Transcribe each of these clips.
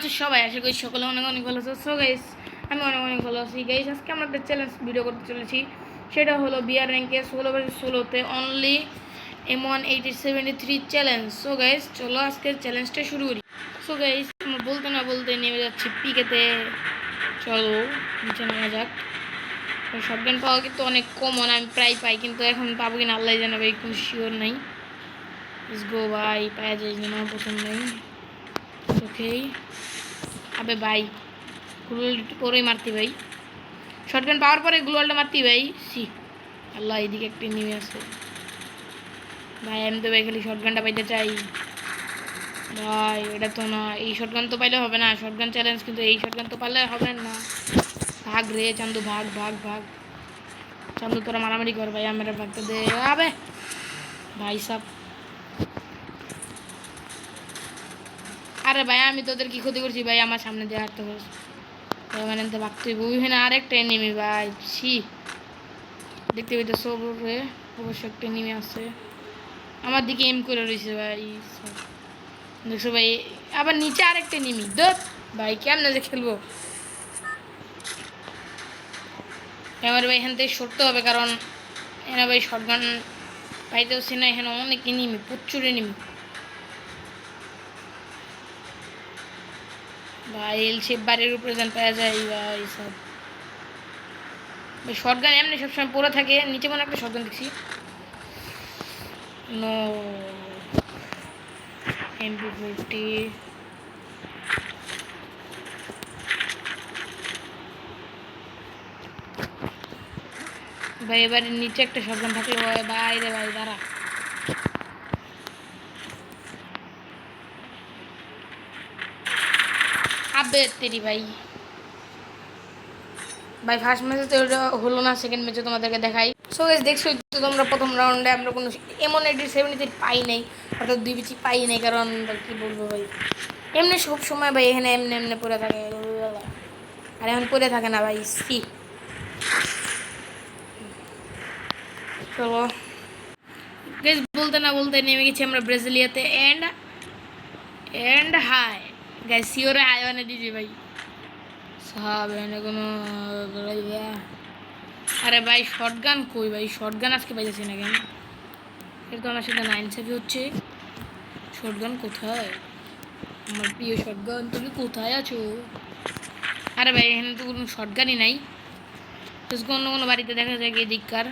আছে সবাই, আশা করি সকলে অনেক অনেক ভালো আছে। সো গাইস আমি অনেক অনেক ভালো আছি। গাইস আজকে আমরা একটা চ্যালেঞ্জ ভিডিও করতে চলেছি। সেটা হলো বিআর র্যাঙ্কে ষোলো বাজে ষোলোতে only M one eighty seventy three challenge so guys চলো আজকের চ্যালেঞ্জটা শুরু করি। সো গাইস বলতে না বলতে নেমে যাচ্ছি পিকেতে চলো, নিচে নামা যাক। শর্টগান পাওয়া কিন্তু অনেক কমন আমি প্রায় পাই, কিন্তু এখন পাবো কিনা আল্লাহ জানে ভাই, কোনো শিওর নাই। Let's go ভাই, পাওয়া যায় কিনা, পছন্দ নেই। আবে ভাই গ্লোয়াল একটু মারতি ভাই। শর্টগান পাওয়ার পরে গ্লোয়ালটা মারতি ভাই। সি আল্লাহ, এদিকে একটা নেমে আছে। ভাই, আমি তো ভাই খালি শর্টগানটা পাইতে চাই। ভাই এটা তো না, এই শর্টগান তো পাইলে হবে না। শর্টগান চ্যালেঞ্জ কিন্তু এই শর্টগান তো পারলে হবে না। ভাগ রে, চান্দু, ভাগ ভাগ ভাগ। চান্দু, তোরা মারামারি কর ভাই, আমার ভাগটা দে। আবে, ভাই সাহ আরে ভাই, আমি তোদের কি ক্ষতি করছি ভাই, আমার সামনে দিয়ে হাঁটতে পারছ মানে তো ভাগতে ওইখানে আরেকটা এনিমি ভাই, ছি। দেখতে পেতে সবরে অবশ্য একটা এনিমি আছে। আমার দিকে এম করে রয়েছে ভাই সব। দেখছ ভাই, আবার নিচে আরেকটা এনিমি দোত ভাই, কেমন যে খেলব? এবার ভাই, এখান থেকে সরতে হবে, কারণ এখানে ভাই শটগান পাইতেও না এখানে অনেক এনিমি প্রচুর এনিমি ভাই এল বাড়ির উপরে যান পাওয়া যায়, ভাই সব ভাই শটগান এমনি সবসময় পড়ে থাকে, নিচে মনে একটা শটগান দেখছি। নো এমপি ফোরটি ভাই, এবারে নিচে একটা শটগান থাকলে, ভাই ভাই রে ভাই, দাঁড়া। আবে তেরি ভাই। ভাই ফার্স্ট ম্যাচে তো ওটা হলো না সেকেন্ড ম্যাচে তোমাদেরকে দেখাই। সো গাইস দেখছ তো তোমরা প্রথম রাউন্ডে আমরা কোনো এমন এইটি সেভেন্টিতে পাই নাই, অর্থাৎ দুই বিচি পাই নাই, কারণ কী বলব ভাই? এমনি সব সময় ভাই এখানে এমনি এমনি পড়ে থাকে। আর এখন পড়ে থাকে না ভাই, সি। চলো। গাইস বলতে না বলতে নেমে গেছি আমরা ব্রাজিলিয়াতে। এন্ড এন্ড হাই গাইস সিওরে হাই মানে দিদি ভাই। সব এনে কোনো আরে ভাই শর্টগান কই ভাই? শর্টগান আজকে পাইতেছি না কেন? এটা তো আমার সাথে নাইন সেভি হচ্ছে। শর্টগান কোথায়? আমার প্রিয় শর্টগান তুমি কোথায় আছো? আরে ভাই, এখানে তো কোনো শর্টগানই নাই। তো অন্য কোনো বাড়িতে দেখা যায় গিয়ে দিককার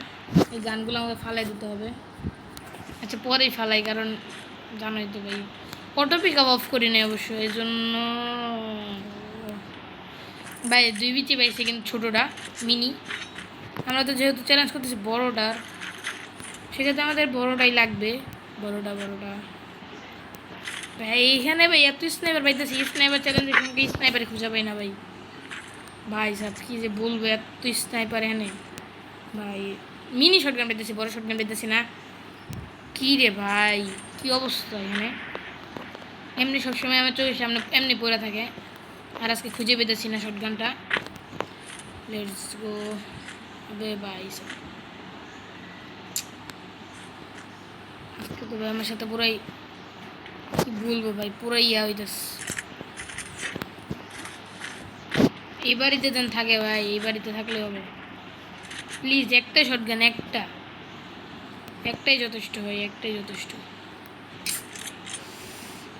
এই গানগুলো আমাকে ফালাই দিতে হবে। আচ্ছা পরেই ফালাই, কারণ জানোই তো ভাই। অটো পিক আপ অফ করি নাই অবশ্য? এই জন্য, ভাই, দুই বিচি পাইছে কিন্তু ছোটোটা মিনি। আমরা তো যেহেতু চ্যালেঞ্জ করতেছি বড়োটার সেক্ষেত্রে আমাদের বড়োটাই লাগবে। বড়োটা বড়োটা। ভাই এইখানে ভাই, এত স্নাইপার পাইতেছি স্নাইপার চ্যালেঞ্জের সঙ্গে স্নাইপারে খুঁজে পাই না ভাই? ভাই সাহেব কী যে বলব, এত স্নাইপার এখানে। ভাই, মিনি শটগান পেতেছি বড় শটগান পেতেছি না। কী রে ভাই, কী অবস্থা এখানে? এমনি সবসময় আমার চোখের সামনে এমনি পড়ে থাকে। আর আজকে খুঁজে পেতেছি না শটগানটা লেটস গো বে ভাই আজকে তো ভাই আমার সাথে পুরাই, কি বলব ভাই, পুরাই ইয়া হইতেছে। এই বাড়িতে দেন থাকে ভাই, এই বাড়িতে থাকলে হবে। প্লিজ একটাই শটগান একটা। একটাই যথেষ্ট ভাই, একটাই যথেষ্ট।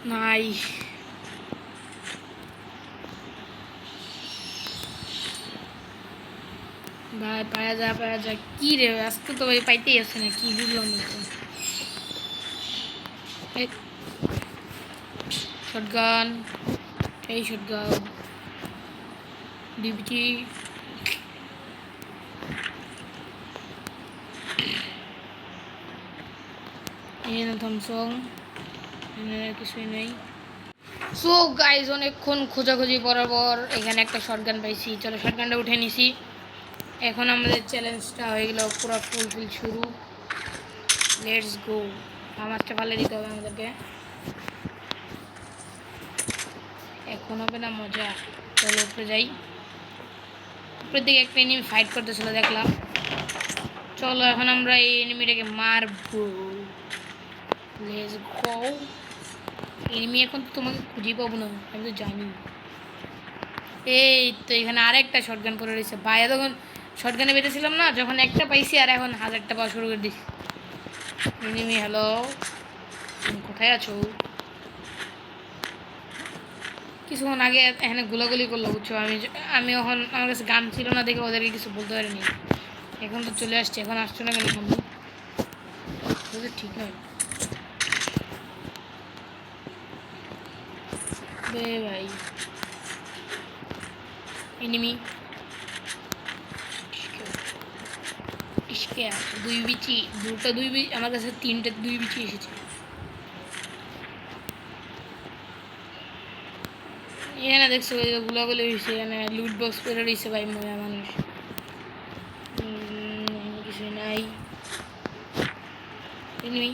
নাই ভাই পায়া যা পায়া যা কি রে আজকে তো ভাই পাইতেই আছে না কি বুঝলাম না তো শটগান এই শটগান ডিবিটি এখানে থমসং কিছুই নেই। সো গাইজ অনেকক্ষণ খোঁজাখুঁজি করার পর এখানে একটা শর্টগান পাইছি। চলো শর্টগানটা উঠে নিছি। এখন আমাদের চ্যালেঞ্জটা হয়ে গেল, পুরো ফুলফিল শুরু। লেটস গো আমারটা ভালো দিতে হবে আমাদেরকে। এখন হবে না মজা। চলো, উপরে যাই। উপরের দিকে একটা এনিমি ফাইট করতেছিল, দেখলাম। চলো, এখন আমরা এই এনিমিটাকে মারবো। লেটস গো এনিমি এখন তো তোমাকে খুঁজে পাবো না, আমি তো জানি। এই তো এখানে আরেকটা শর্টগান পরে রয়েছে। ভাই তখন শর্টগানে বেঁধেছিলাম না, যখন একটা পাইছি আর এখন হাজারটা পাওয়া শুরু করে দিছি। এনিমি হ্যালো তুমি কোথায় আছো? কিছুক্ষণ আগে এখানে গোলাগুলি করল, বুঝছ? আমি আমি এখন আমার কাছে গান ছিল না দেখে ওদেরকে কিছু বলতে পারিনি। এখন তো চলে আসছে, এখন আসছো না কেন বন্ধু? ঠিক নয়। বে ভাই। এনিমি ইসকে দুই বিচি, দুটো দুই বিচি আমার কাছে তিনটে দুই বিচি এসেছে। এখানে দেখছ গুলাগুলি হয়েছে এখানে লুট বক্স করে রয়েছে ভাই মজা মানুষ। কিছু নাই। এনিমি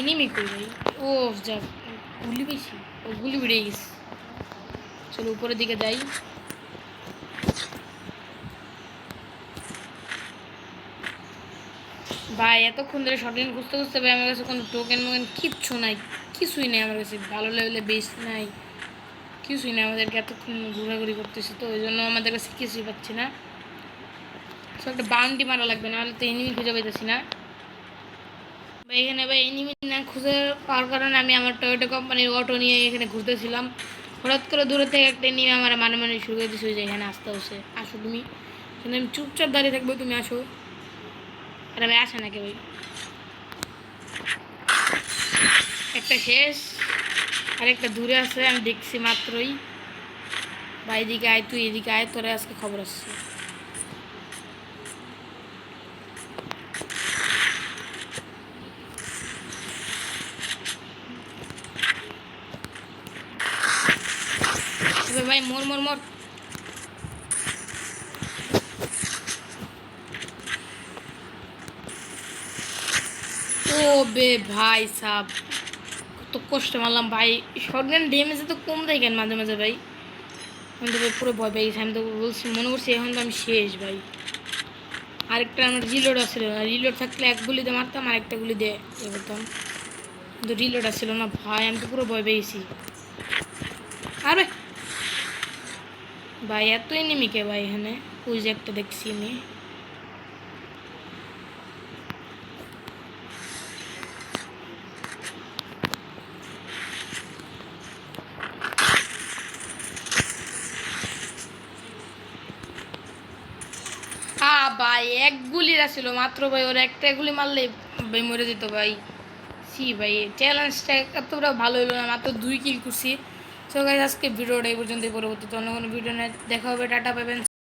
এনিমি কই ভাই ও যাক গুলি পেয়েছি। ও, গুলি বেড়ে গেছে। চলো, উপরের দিকে যাই। ভাই, এতক্ষণ ধরে শর্টিং খুঁজতে খুঁজতে ভাই, আমার কাছে কোনো টোকেন মোকেন কিচ্ছু নাই। কিছুই নেই আমার কাছে। ভালো লেভেলে বেস নাই। কিছুই নেই আমাদেরকে। এতক্ষণ ঘোরাঘুরি করতেছি তো, ওই জন্য আমাদের কাছে কিছুই পাচ্ছি না। সো, একটা বাউন্ডি মারা লাগবে, নাহলে তো এনিমি খুঁজে পাইতেছি না। এখানে ভাই এনিমি না খুঁজে পাওয়ার কারণে আমি আমার টয়োটা কোম্পানির অটো নিয়ে এখানে ঘুরতেছিলাম। হঠাৎ করে দূরে থেকে একটা এনিমি আমার মানে মানে শুরু করে দিয়েছে যে এখানে আসতে হচ্ছে। আসো তুমি। এখানে আমি চুপচাপ দাঁড়িয়ে থাকব, তুমি আসো। আরে ভাই, আসে নাকি ভাই? একটা শেষ আর একটা দূরে আছে, আমি দেখছি মাত্রই। বা এদিকে আয়, তুই এদিকে আয়, তোরে আজকে খবর আসছে এবার ভাই মোর মোর মোর। ও বে ভাই সাব, কত কষ্ট মারলাম ভাই। শর্টগান ড্যামেজ তো কম দেয় কেন মাঝে মাঝে ভাই? আমি তো ভাই পুরো ভয় পেয়ে গেছি, আমি তো বলছি, মনে করছি এখন তো আমি শেষ ভাই। আরেকটা আমার রিলোড আসছিল না রিলোড থাকলে এক গুলি দিয়ে মারতাম, আরেকটা গুলি দিয়ে এ করতাম। কিন্তু রিলোড আসছিল না ভাই, আমি তো পুরো ভয় পেয়ে গেছি। আরে! ভাই এত এনিমিকে ভাই এখানে। ওই একটা দেখছি আমি। ভাই, এক গুলির আসছিল মাত্র ভাই, ওর একটা গুলি মারলে ভাই মরে যেত ভাই। সি ভাই চ্যালেঞ্জটা এতটা ভালো হলো না, মাত্র দুই কিল করছি। সো গাইজ আজকে ভিডিওটা এই পর্যন্তই। পরবর্তীতে অন্য কোনো ভিডিও দেখা হবে। টাটা পাবেন